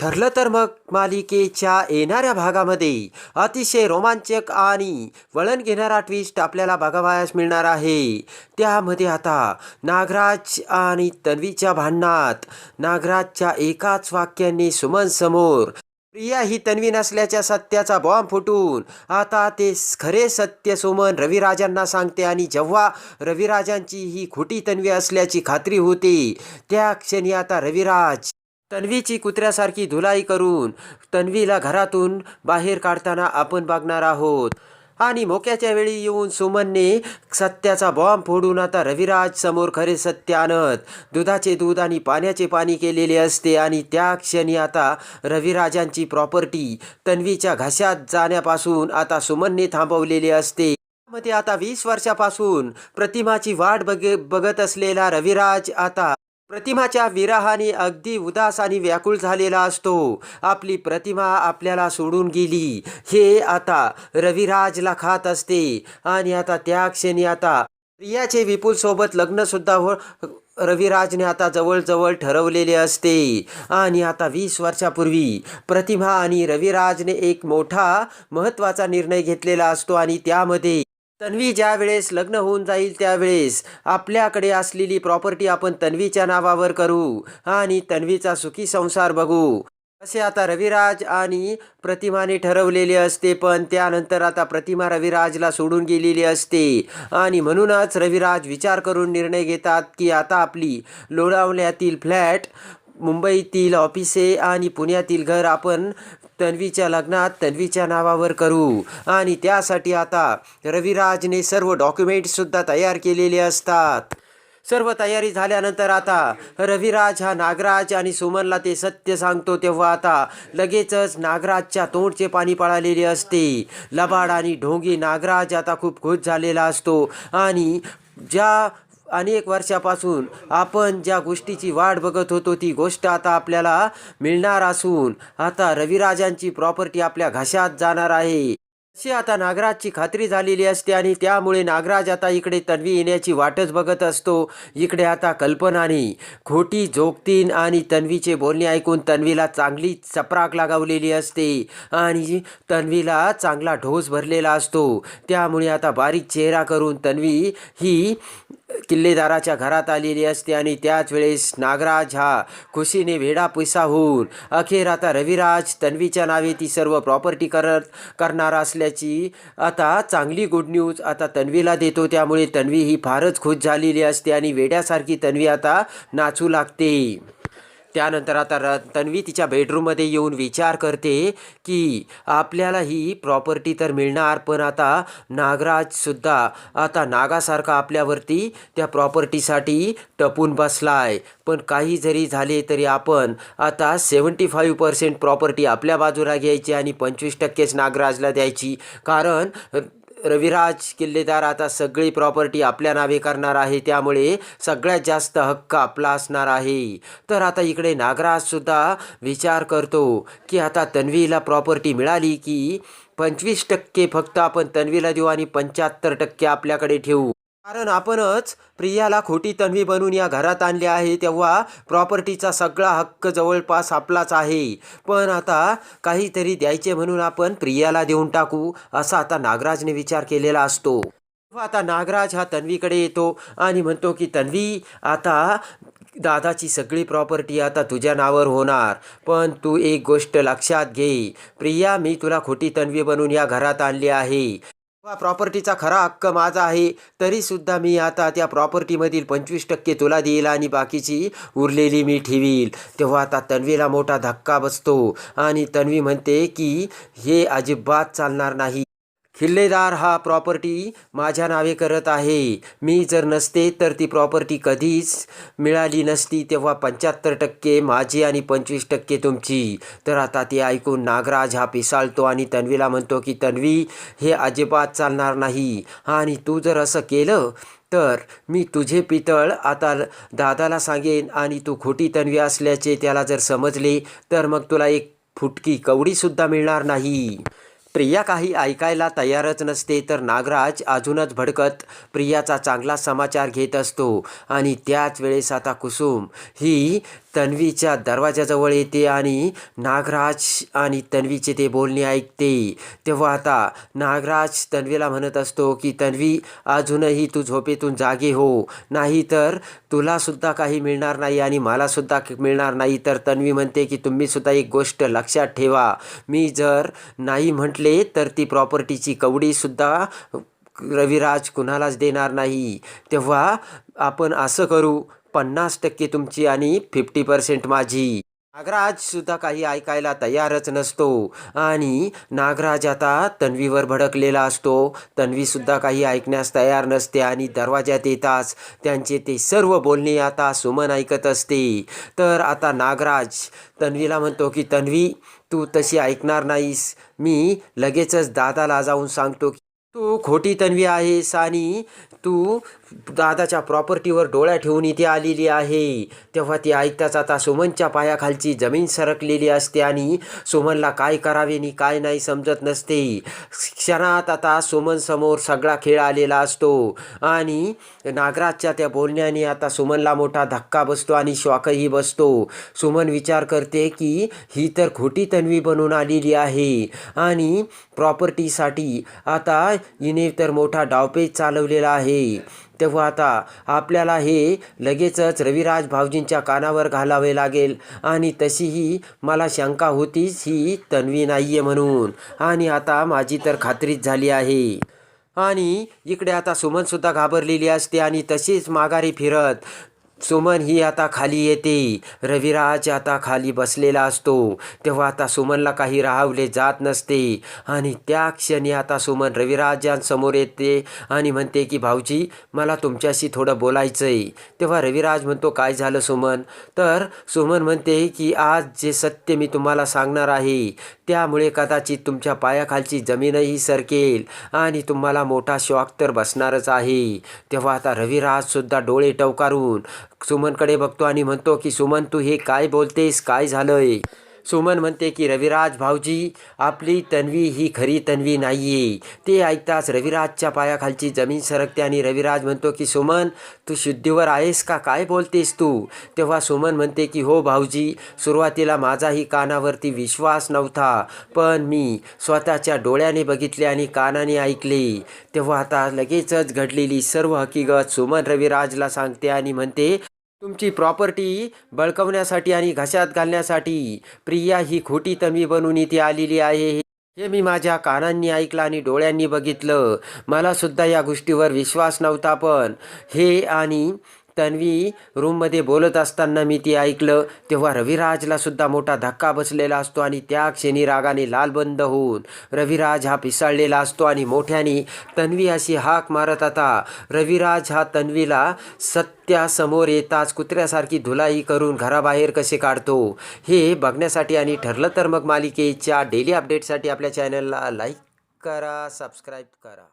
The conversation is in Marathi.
ठरलं तर मग मालिकेच्या येणाऱ्या भागामध्ये अतिशय रोमांचक आणि वळण घेणारा ट्विस्ट आपल्याला बघावयास मिळणार आहे. त्यामध्ये आता नागराज आणि तन्वीच्या भांडणात नागराजच्या एकाच वाक्याने सुमन समोर प्रिया ही तन्वी नसल्याच्या सत्याचा बॉम्ब फुटून आता ते खरे सत्य सुमन रविराजांना सांगते आणि जेव्हा रविराजांची ही खोटी तन्वी असल्याची खात्री होते त्या क्षणी आता रविराज तन्वीची कुत्र्यासारखी धुलाई करून तन्वीला घरातून बाहेर काढताना आपण बघणार आहोत. आणि मोक्याच्या वेळी येऊन सुमनने सत्याचा बॉम्ब फोडून आता रविराज समोर खरे सत्य आणत दुधाचे दूध आणि पाण्याचे पाणी केलेले असते आणि त्या क्षणी आता रविराजांची प्रॉपर्टी तन्वीच्या घशात जाण्यापासून आता सुमनने थांबवलेली असते. मध्ये आता वीस वर्षापासून प्रतिमाची वाट बघ बघत असलेला रविराज आता प्रतिमाच्या विराहाने अगदी उदास आणि व्याकुळ झालेला असतो. आपली प्रतिमा आपल्याला सोडून गेली. हे आता रविराजला खात असते. आणि आता त्या क्षणी आता प्रियाचे विपुलसोबत लग्नसुद्धा हो रविराजने आता जवळजवळ ठरवलेले असते. आणि आता वीस वर्षापूर्वी प्रतिभा आणि रविराजने एक मोठा महत्त्वाचा निर्णय घेतलेला असतो आणि त्यामध्ये तन्वी ज्या वेळेस लग्न होऊन जाईल त्यावेळेस आपल्याकडे असलेली प्रॉपर्टी आपण तन्वीच्या नावावर करू आणि तन्वीचा सुखी संसार बघू. असे आता रविराज आणि प्रतिमाने ठरवलेले असते पण त्यानंतर आता प्रतिमा रविराजला सोडून गेलेली असते. आणि म्हणूनच रविराज विचार करून निर्णय घेतात की आता आपली लोणावल्यातील फ्लॅट मुंबईतील ऑफिसे आणि पुण्यातील घर आपण तन्वीच्या लग्नात तन्वीच्या नावावर करू. आणि त्यासाठी आता रविराजने सर्व डॉक्युमेंट्ससुद्धा तयार केलेले असतात. सर्व तयारी झाल्यानंतर आता रविराज हा नागराज आणि सुमनला ते सत्य सांगतो तेव्हा आता लगेचच नागराजच्या तोंडचे पाणी पळालेले असते. लबाड आणि ढोंगी नागराज आता खूप खुश झालेला असतो. आणि ज्या अनेक वर्षापासून आपण ज्या गोष्टीची वाट बघत होतो ती गोष्ट आता आपल्याला मिळणार असून आता रविराजांची प्रॉपर्टी आपल्या घशात जाणार आहे. अशी आता नागराजची खात्री झालेली असते आणि त्यामुळे नागराज आता इकडे तन्वी येण्याची वाटच बघत असतो. इकडे आता कल्पनाने खोटी जोगतीन आणि तन्वीचे बोलणे ऐकून तन्वीला चांगली चपराक लगावलेली असते आणि तन्वीला चांगला ढोस भरलेला असतो. त्यामुळे आता बारीक चेहरा करून तन्वी ही किल्लेदाराच्या घरात आलेली असते आणि त्याच वेळेस नागराज हा खुशीने वेडापुसा होऊन अखेर आता रविराज तन्वीच्या नावे ती सर्व प्रॉपर्टी करत करणार असल्याची आता चांगली गुड न्यूज आता तन्वीला देतो. त्यामुळे तन्वी ही फारच खुश झालेली असते आणि वेड्यासारखी तन्वी आता नाचू लागते. त्यानंतर आता र तन्वी तिच्या बेडरूममध्ये येऊन विचार करते की आपल्याला ही प्रॉपर्टी तर मिळणार पण आता नागराजसुद्धा आता नागासारखा आपल्यावरती त्या प्रॉपर्टीसाठी टपून बसलाय. पण काही जरी झाले तरी आपण आता सेवन्टी फाईव्ह पर्सेंट प्रॉपर्टी आपल्या बाजूला घ्यायची आणि पंचवीस टक्केच नागराजला द्यायची. कारण रविराज किल्लेदार आता सगळी प्रॉपर्टी आपल्या नावे करणार आहे. त्यामुळे सगळ्यात जास्त हक्क आपला असणार आहे. तर आता इकडे नागराजसुद्धा विचार करतो की आता तन्वीला प्रॉपर्टी मिळाली की पंचवीस टक्के फक्त आपण तन्वीला देऊ आणि पंच्याहत्तर टक्के आपल्याकडे ठेवू. कारण आपणच प्रियाला खोटी तन्वी बनून या घरात आणले आहे तेव्हा प्रॉपर्टीचा सगळा हक्क जवळपास आपलाच आहे. पण आता काहीतरी द्यायचे म्हणून आपण प्रियाला देऊन टाकू असा आता नागराजने विचार केलेला असतो. आता नागराज हा तन्वीकडे येतो आणि म्हणतो की तन्वी आता दादाची सगळी प्रॉपर्टी आता तुझ्या नावावर होणार. पण तू एक गोष्ट लक्षात घे. प्रिया मी तुला खोटी तन्वी बनून या घरात आणली आहे. प्रॉपर्टीचा खरा हक्क माझा आहे तरीसुद्धा मी आता त्या प्रॉपर्टीमधील पंचवीस टक्के तुला देईल आणि बाकीची उरलेली मी ठेवील. तेव्हा आता तन्वीला मोठा धक्का बसतो आणि तन्वी म्हणते की हे अजिबात चालणार नाही. किल्लेदार हा प्रॉपर्टी माझ्या नावे करत आहे. मी जर नसते तर ती प्रॉपर्टी कधीच मिळाली नसती. तेव्हा पंच्याहत्तर टक्के माझी आणि पंचवीस टक्के तुमची. तर आता ते ऐकून नागराज हा पिसाळतो आणि तन्वीला म्हणतो की तन्वी हे अजिबात चालणार नाही. आणि तू जर असं केलं तर मी तुझे पितळ आता दादाला सांगेन आणि तू खोटी तन्वी असल्याचे त्याला जर समजले तर मग तुला एक फुटकी कवडीसुद्धा मिळणार नाही. प्रिया काही ऐकायला तयारच नसते तर नागराज अजूनच भडकत प्रियाचा चांगला समाचार घेत असतो. आणि त्याच वेळेस आता कुसुम ही तन्वीच्या दरवाजाजवळ येते आणि नागराज आणि तन्वीचे ते बोलणे ऐकते. तेव्हा आता नागराज तन्वीला म्हणत असतो की तन्वी अजूनही तू झोपेतून जागे हो. नाही तर तुलासुद्धा काही मिळणार नाही आणि मलासुद्धा मिळणार नाही. तर तन्वी म्हणते की तुम्हीसुद्धा एक गोष्ट लक्षात ठेवा. मी जर नाही म्हटले तर ती प्रॉपर्टीची कवडीसुद्धा रविराज कुणालाच देणार नाही. तेव्हा आपण असं करू पन्नास टक्के तुमची आणि फिफ्टी पर्सेंट माझी. नागराज सुद्धा काही ऐकायला तयारच नसतो. आणि नागराज आता तन्वीवर भडकलेला असतो. तन्वी सुद्धा काही ऐकण्यास तयार नसते आणि दरवाज्यात येताच त्यांचे ते सर्व बोलणे आता सुमन ऐकत असते. तर आता नागराज तन्वीला म्हणतो की तन्वी तू तशी ऐकणार नाहीस. मी लगेचच दादाला जाऊन सांगतो की तू खोटी तन्वी आहेस आणि तू दादाच्या प्रॉपर्टीवर डोळ्या ठेवून इथे आलेली आहे. तेव्हा ती ऐकताच आता सुमनच्या पायाखालची जमीन सरकलेली असते आणि सुमनला काय करावे आणि काय नाही समजत नसते. क्षणात आता सुमन समोर सगळा खेळ आलेला असतो आणि नागराजच्या त्या बोलण्याने आता सुमनला मोठा धक्का बसतो आणि शॉकही बसतो. सुमन विचार करते की ही तर खोटी तन्वी बनून आलेली आहे आणि प्रॉपर्टीसाठी आता हिने तर मोठा डावपेच चालवलेला आहे. तेव्हा आता आपल्याला हे लगेचच रविराज भाऊजींच्या कानावर घालावे लागेल. आणि तशीही मला शंका होतीच ही तन्वी नाही आहे म्हणून. आणि आता माझी तर खात्रीच झाली आहे. आणि इकडे आता सुमनसुद्धा घाबरलेली असते आणि तशीच माघारी फिरत सुमन ही आता खाली येते. रविराज आता खाली बसलेला असतो. तेव्हा आता सुमनला काही राहवले जात नसते. आणि त्या क्षणी आता सुमन रविराजांसमोर येते आणि म्हणते की भाऊजी मला तुमच्याशी थोडं बोलायचं आहे तेव्हा रविराज म्हणतो काय झालं सुमन? तर सुमन म्हणते की आज जे सत्य मी तुम्हाला सांगणार आहे त्यामुळे कदाचित तुमच्या पायाखालची जमीनही सरकेल आणि तुम्हाला मोठा शॉक तर बसणारच आहे. तेव्हा आता रविराजसुद्धा डोळे टवकारून सुमनकडे बघतो आणि म्हणतो की सुमन तू हे काय बोलतेस? काय झालंय? सुमन म्हणते की रविराज भाऊजी आपली तन्वी ही खरी तन्वी नाही आहे ते ऐकताच रविराजच्या पायाखालची जमीन सरकते आणि रविराज म्हणतो की सुमन तू शुद्धीवर आहेस का? काय बोलतेस तू? तेव्हा सुमन म्हणते की हो भाऊजी सुरुवातीला माझाही कानावरती विश्वास नव्हता पण मी स्वतःच्या डोळ्याने बघितले आणि कानाने ऐकले. तेव्हा आता लगेचच घडलेली सर्व हकीकत सुमन रविराजला सांगते आणि म्हणते तुमची प्रॉपर्टी बळकवण्यासाठी आणि घशात घालण्यासाठी. प्रिया ही खोटी तन्वी बनून इथे आलेली आहे. हे मी माझ्या कानांनी ऐकलं आणि डोळ्यांनी बघितलं. मला सुद्धा या गोष्टीवर विश्वास नव्हता पण. हे आणि तन्वी रूममध्ये बोलत असताना मी ती ऐकलं. तेव्हा रविराजला सुद्धा मोठा धक्का बसलेला असतो आणि त्या क्षणी रागाने लालबंद होऊन रविराज हा पिसाळलेला असतो आणि मोठ्याने तन्वी अशी हाक मारत आता. रविराज हा तन्वीला सत्यासमोर येताच कुत्र्यासारखी धुलाई करून घराबाहेर कसे काढतो? हे बघण्यासाठी आणि ठरलं तर मग मालिकेच्या डेली अपडेटसाठी आपल्या चॅनलला लाईक करा सबस्क्राईब करा.